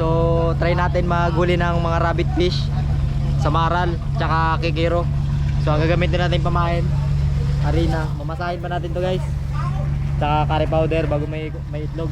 So, try natin maghuli ng mga rabbit fish sa Maral, tsaka Kikiro. So, ang gagamitin natin pamain, harina. Mamasahin pa natin to guys. Tsaka curry powder bago may, may itlog.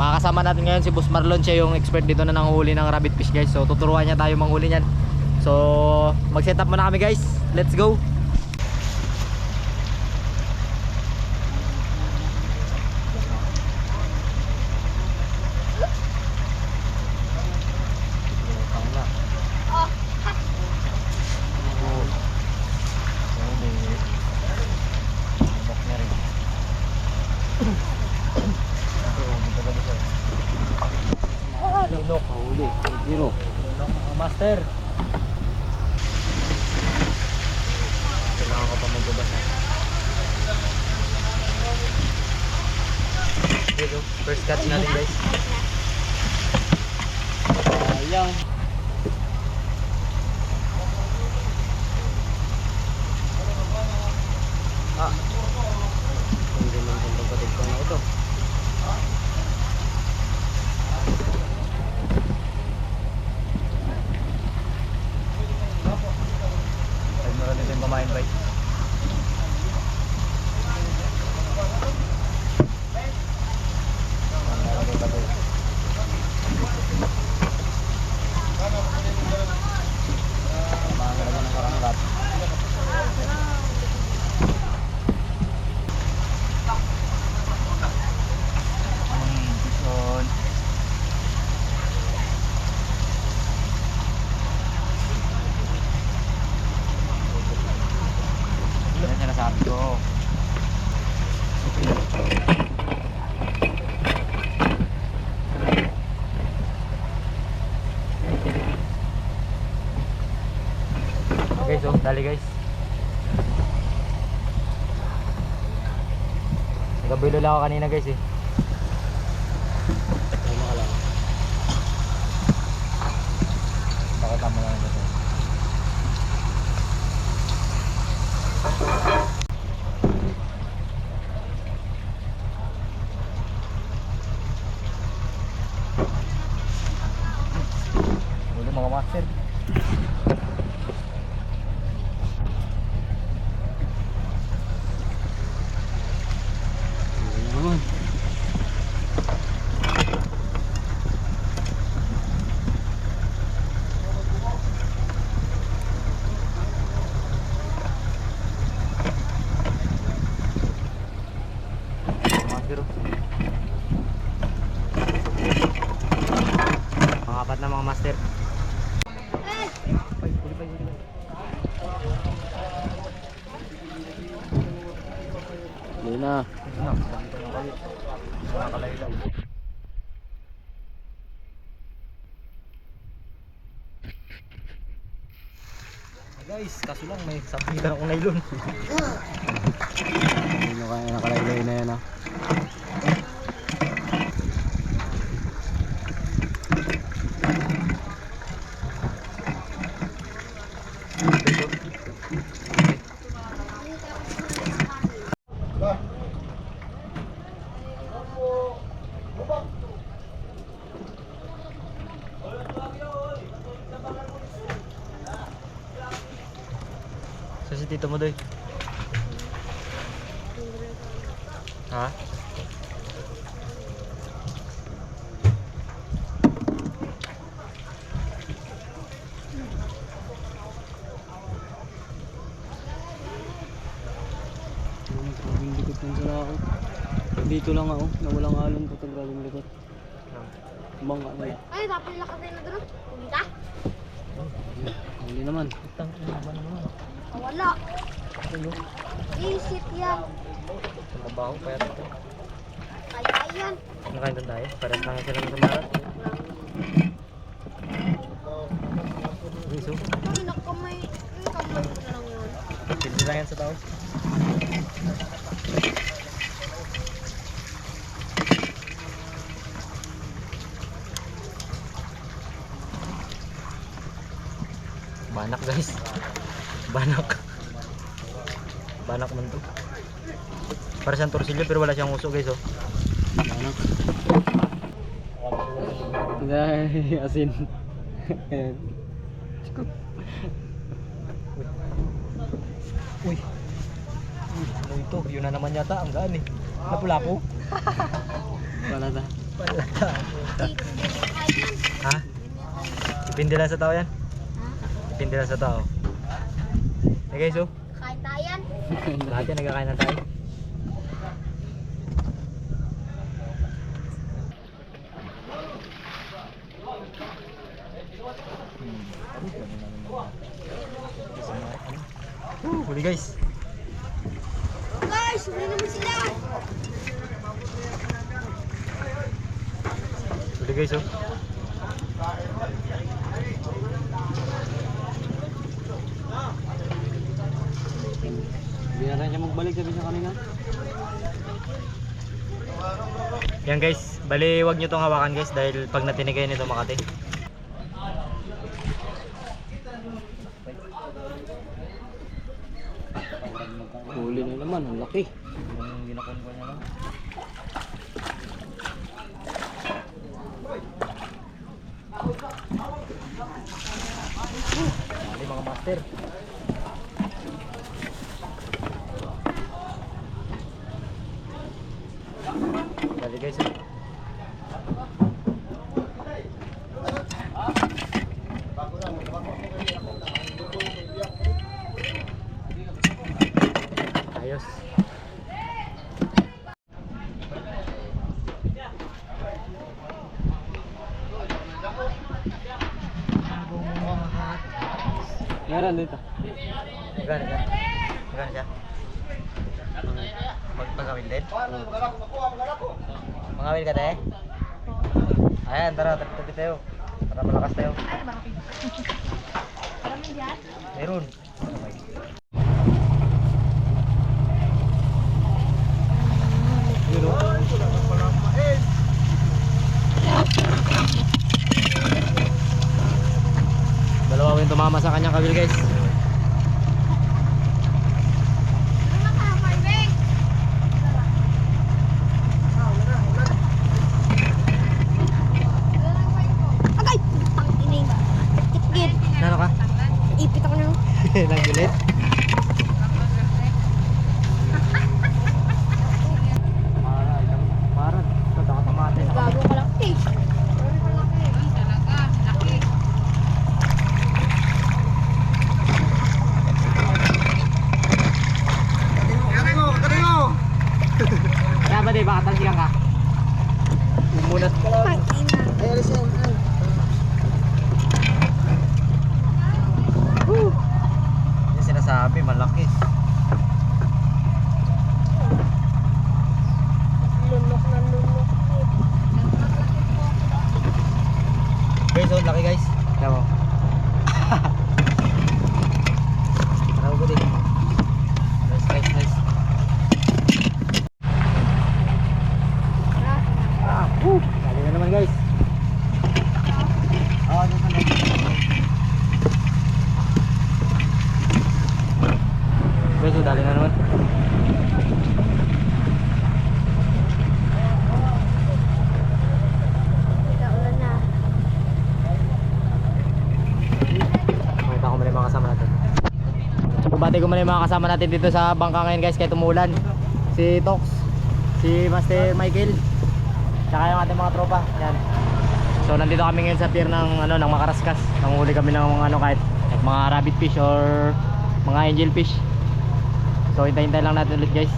Makakasama natin ngayon si Boss Marlon, siya yung expert dito na nanghuli ng rabbit fish guys. So, tuturuan niya tayo manghuli niyan. So, mag-set up muna kami guys. Let's go! Zero. Master. Kailangan ko pa magbabas. Ito, first catch natin guys. Sayang. Ah. Hindi man itong kapatid ko na ito. Ay, meron din tayong pamain bike. Yan sinasabi ko. Okay, so dali guys. Nagabilo lang ako kanina guys eh. Tama ka lang. Pakita mo lang ito. Huli mga master. Naman. Master. Mga apat na mga master. Huli na. Guys, kaso lang may sabitan akong nylon. Hindi na kaya nakalaylay na yan ah. Tito mo doy. Ha? Grabing ng. Dito lang ako, nawalang alon ko itong grabing likot. Bangka na yan. Ay, dapat nila kasi na doon. Kumita. Hindi naman. Tang ina ba naman? Wala. Ano? Isip yan. Ang trabaho pa yan ito. Kaya yan. Nakain doon tayo. Pares lang sila sa marat. Riso. Ay, nakamay. Nakamay ko na lang yun. Pili lang yan sa tao. Banak guys. Banak. Banak man to. Para siyang torsilyo pero wala siyang uso guys oh. Banak. Dahil asin. Uy. Uy, ano ito? Yun na naman yata. Ang gaan eh. Lapu-lapu. Wala na. Wala yan. Ha? Ipindi lang sa tao yan. Ha? Ipindi lang sa tao. Hey guys, oh. Kain tayo yan. Lahat yan nagkakain na tayo. Huli guys. Guys, huli naman sila. Huli guys oh. Rin siya magbalik sabi siya kanina. Yan guys, bali wag nyo tong hawakan guys dahil pag natinig kayo nito makati. Huli na naman, ang laki. Yung ginakon ko niya lang. Dali mga master. Dali guys. oh. Ayos. Meron dito. Magkano siya? Magkano siya? Magpagawin din? Mangawil ka tayo? Ayan, tara, tabi tayo. Para malakas tayo. Meron. Yun o. Tumama sa kanyang kabil guys. Ano ka, Marvin? Agay! Putang ining. Kitgit. Nano ka? Ipit ako ng... Nagbilit? Parang, parang, ito nakatamate. Gago ka lang. Eh. Kaya ba di, baka talsikan ka? Umunat ka lang. Pang ina. Yung sinasabi, malaki. Lunok na lunok. Guys, oh, laki guys. Kaya mo. Tara ko din. Nice, nice, nice. Ah, woo! Dali na naman guys. Oh, dito na. Guys, oh, dali na naman. Naulan na. Makita ko muna yung mga kasama natin. Bumati ko muna yung mga kasama natin dito sa bangka ngayon guys kahit umulan. Si Tox, si Master Michael, tsaka yung ating mga tropa. Yan. So nandito kami ngayon sa pier ng ano ng Makaraskas. Nanguhuli kami ng mga ano kahit mga rabbit fish or mga angel fish. So hintay-hintay lang natin ulit guys.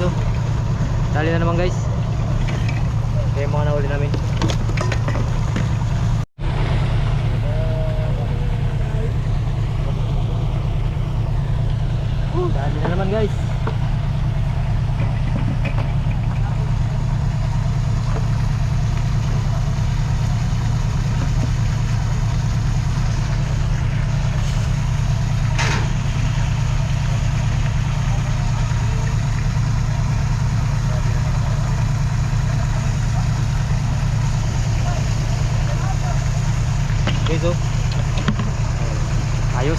Guys, oh. Dali na naman guys. Yung mga nahuli namin. Dali na naman guys. Guys, oh. Ayos.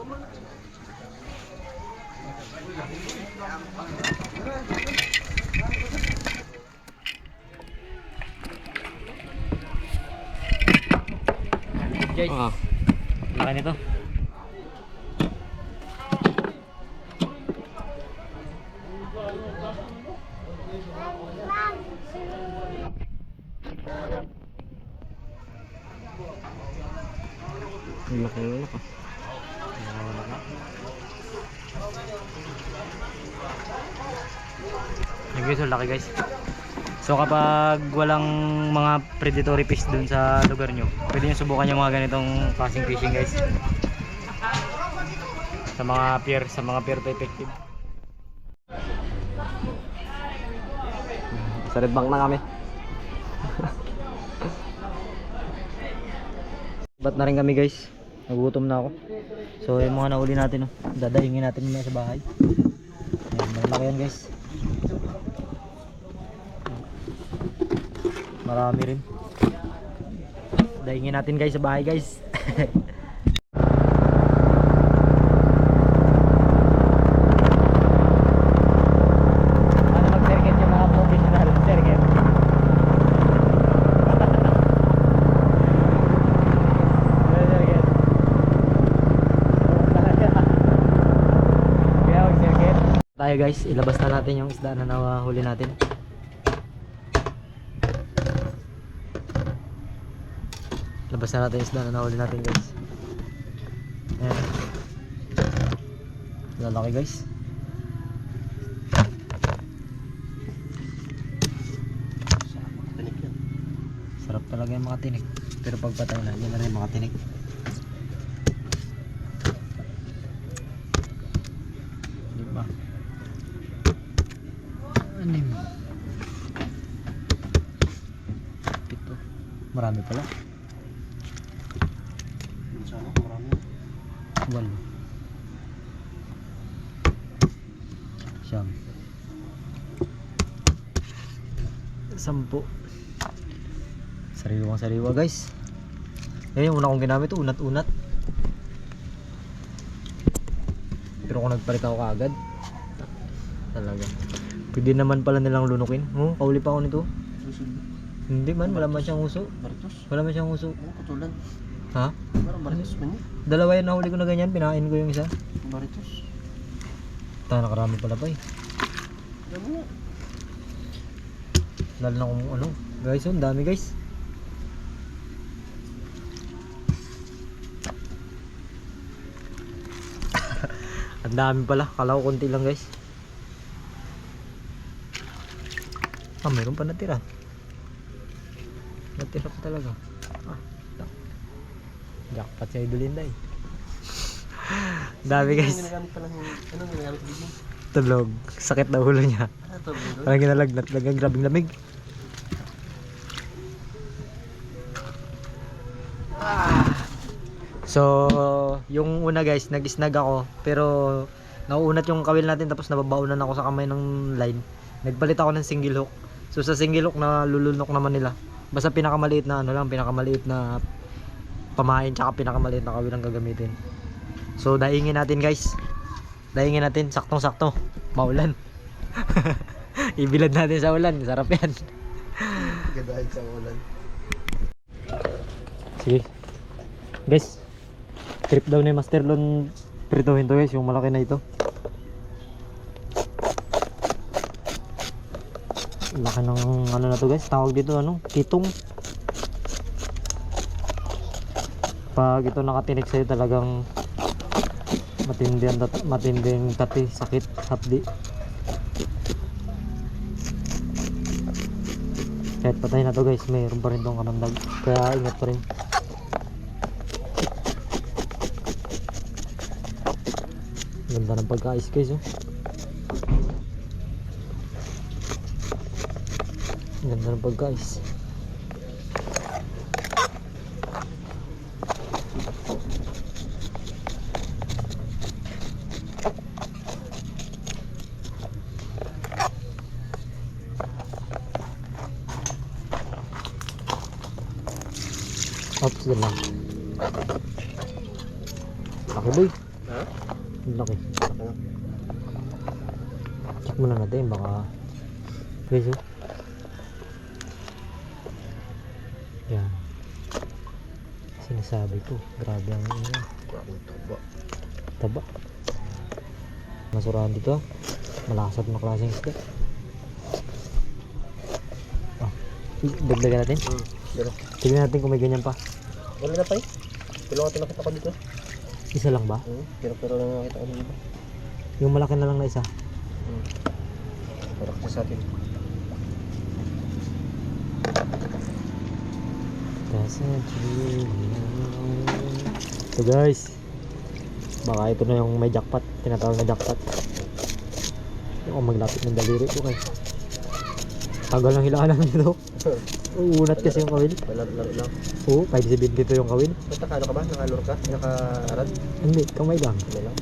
Guys, Ah. laki Yung guys, ang laki guys. So kapag walang mga predatory fish dun sa lugar nyo, pwede nyo subukan yung mga ganitong klaseng fishing guys. Sa mga pier, sa mga pier to effective. Sa red bank na kami. Ba't na rin kami guys? Nagugutom na ako. So yung mga nauli natin, oh, dadaingin natin muna sa bahay. Ayan, malaki yan guys. Marami rin. Daingin natin guys sa bahay guys. Tayo guys, ilabas na natin yung isda na nahuli natin. Labas na natin isda na nahuli natin guys. Ayan. Lalaki guys. Sarap talaga yung mga tinik. Pero pag patay na, yan na rin yung mga tinik. Lima. Anim. Pito. Marami pala. Sampu. Sariwang sariwa guys. Yan yung una kong ginamit, unat-unat. Pero kung nagpalit ako kaagad, talaga. Pwede naman pala nilang lunukin. Oh, kauli pa ako nito. Hindi man, wala man siyang uso. Wala man siyang uso. Putulan? Ha? Dalawa yan nahuli ko na ganyan, pinain ko yung isa. Baritos. Ta, nakarami pala pa eh. Na. Lalo na kung ano. Guys, ang dami guys. ang dami pala. Kala ko konti lang guys. Ah, mayroon pa natira. Natira pa talaga. Ah. Jackpot si Idol Inday. dami guys. Tulog. Sakit na ulo niya. Bro? Parang ginalagnat lang ang grabing lamig. So, yung una guys, nag-snag ako, pero nauunat yung kawil natin tapos nababaunan ako sa kamay ng line. Nagpalit ako ng single hook. So sa single hook na lulunok naman nila. Basta pinakamaliit na ano lang, pinakamaliit na pamain tsaka pinakamaliit na kawil ang gagamitin. So daingin natin guys. Daingin natin saktong-sakto. Maulan. Ibilad natin sa ulan, sarap yan. Gadahin sa ulan. Sige. Guys, trip daw ni Master Lon prituhin to guys, yung malaki na ito. Laki ng ano na to guys, tawag dito ano, kitong. Pag ito nakatinik sa'yo talagang matindi ang matinding tati, sakit, hapdi. Kahit patay na to guys, mayroon pa rin tong kamandag. Kaya ingat pa rin. Ganda ng pagkais guys oh. Ganda ng pagkais. Ops din lang. Laki boy. Ha? Ang Laki. Check muna natin baka guys oh. Yan. Sinasabi ko, grabe ang ano, taba. Masurahan dito. Malasap na klaseng isda. Ah, dagdagan natin. Hmm. Pero, Tignan natin kung may ganyan pa. wala na pa eh. Pero natin nakita ko dito. Isa lang ba? Hmm. Pero pero lang nakita ko dito. Yung malaki na lang na isa. Hmm. Pero kasi sa atin. So guys, baka ito na yung may jackpot, tinatawag na jackpot. Yung maglapit ng daliri ko kay. Tagal ng hilaan nito. Uunat kasi yung kawil. Laro-laro lang. Oo, 570 dito yung kawil. Basta ka, ano ka ba? Nakalor ka? Nakarad? Hindi, kamay lang. Ano lang?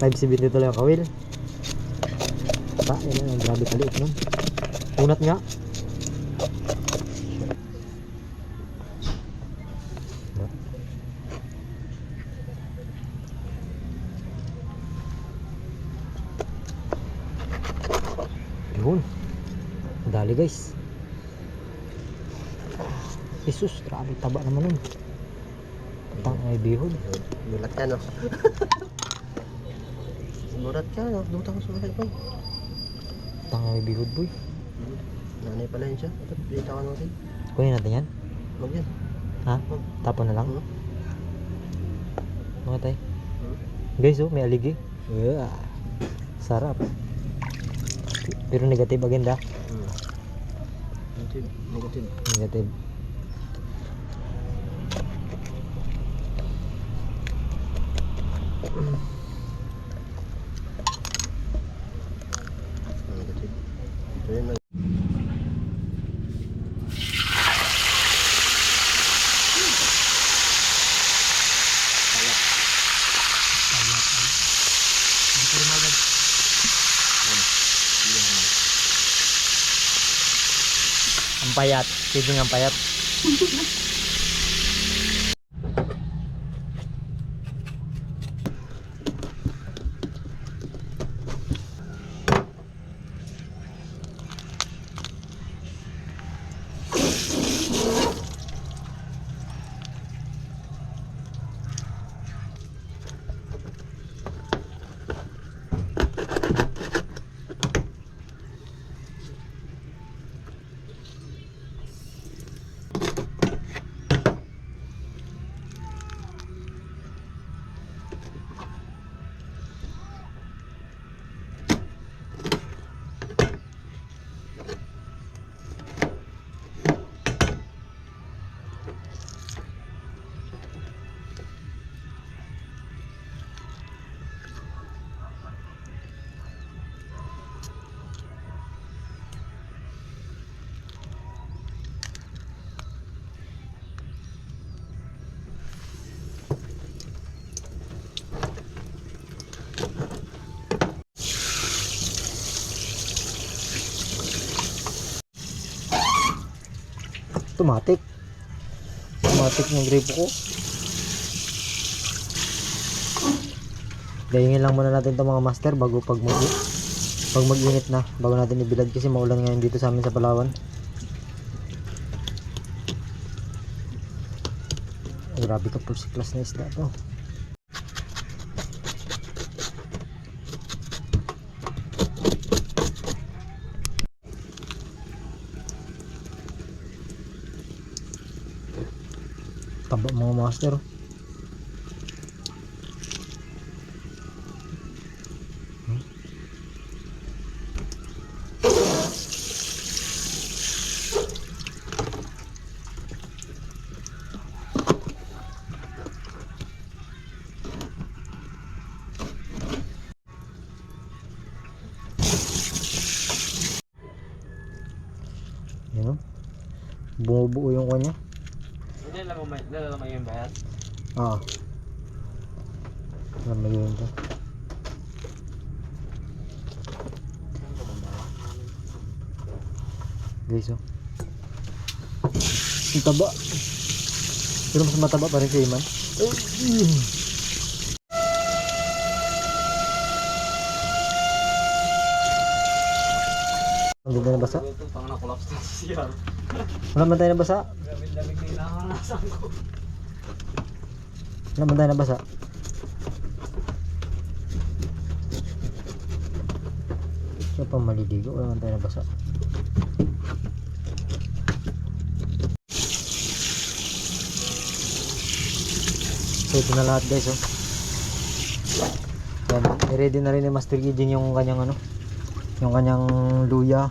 570 dito lang yung kawil. Pa, yun ang grabe kaliit nun. Unat nga. Yun. Dali guys. Jesus, grabe taba naman nun. Tang ay bihod. Mulat ka no? Mulat ka no? Duta ko sa mga pa. Tang ay bihod boy. Nanay pala yun siya. Ito, dito ka natin. Kunin natin yan. Huwag yan. Ha? Tapon na lang. Hmm. Mga tay. Hmm. Guys, oh, may aligi. Yeah. Sarap. Pero negative agenda. Hmm. Negative. Negative. Negative. Negative. Ito yun. Ang Pwede ang payat. Automatic. Automatic yung gripo ko. Dahingin lang muna natin itong mga master bago pag mag pag mag-init na bago natin ibilad kasi maulan ngayon dito sa amin sa Palawan. Grabe ka first class na isda to. mga master. Buo yung kanya. Lang may yung bayad. Oo. Alam mo yun to. Guys, oh. Ang taba. Pero mas mataba pa rin si Iman. Ang ganda na basa. Pang nakulaps na siya. Wala man tayo na basa. Lamig-lamig na inahanasan ko. Wala man tayo na basa. Siya pa maliligo. Wala man tayo na basa. So ito na lahat guys oh. Yan, ready na rin ni Master Gideon yung kanyang ano, yung kanyang luya,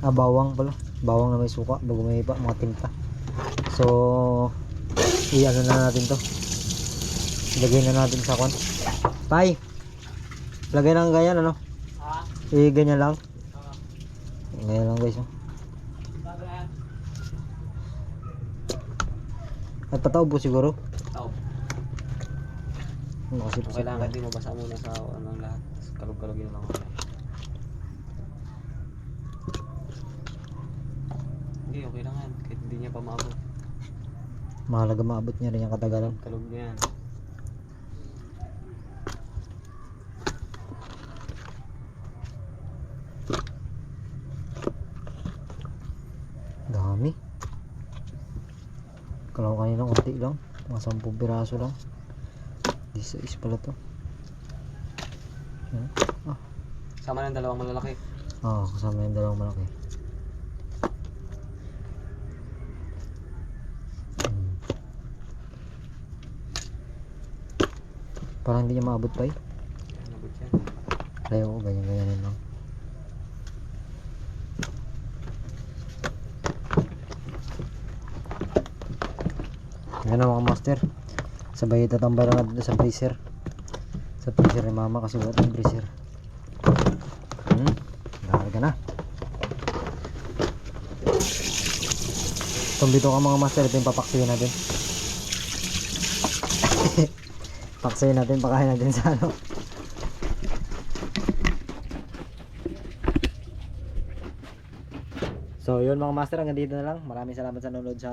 ah bawang pala, bawang na may suka bago may iba, mga tinta. So, i-ano na natin to. Ilagay na natin sa kwan. Tay, lagay ng ganyan ano? Ha? Eh, ganyan lang. Ganyan lang guys oh. At tataw po siguro. Tao. Ano kasi po Kailangan di mabasa muna sa ano lahat. Kalog-kalogin lang ako. Okay lang yan. Kahit hindi niya pa maabot. Mahalaga maabot niya rin yung katagalan. Kalog niya yan. Dami. Kalau kanina konti lang. Mga 10 piraso lang. 16 pala to. Yan. Ah, Sama ng dalawang malalaki. Oo, kasama yung dalawang malaki. Parang hindi niya maabot pa eh. Kaya ko ganyan ganyan lang. Yan na mga master. Sabay tatambay lang natin sa freezer. Sa freezer ni mama kasi wala tayong freezer. Hmm, Larga na. Tumbito ka mga master, ito yung papaksihin natin. Paksihin natin, pakain natin sa ano. So yun mga master, hanggang dito na lang. Maraming salamat sa nanonood sa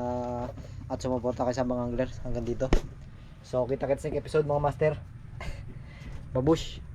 at sumuporta kayo sa mga anglers hanggang dito. So kita-kits next episode mga master. Babush!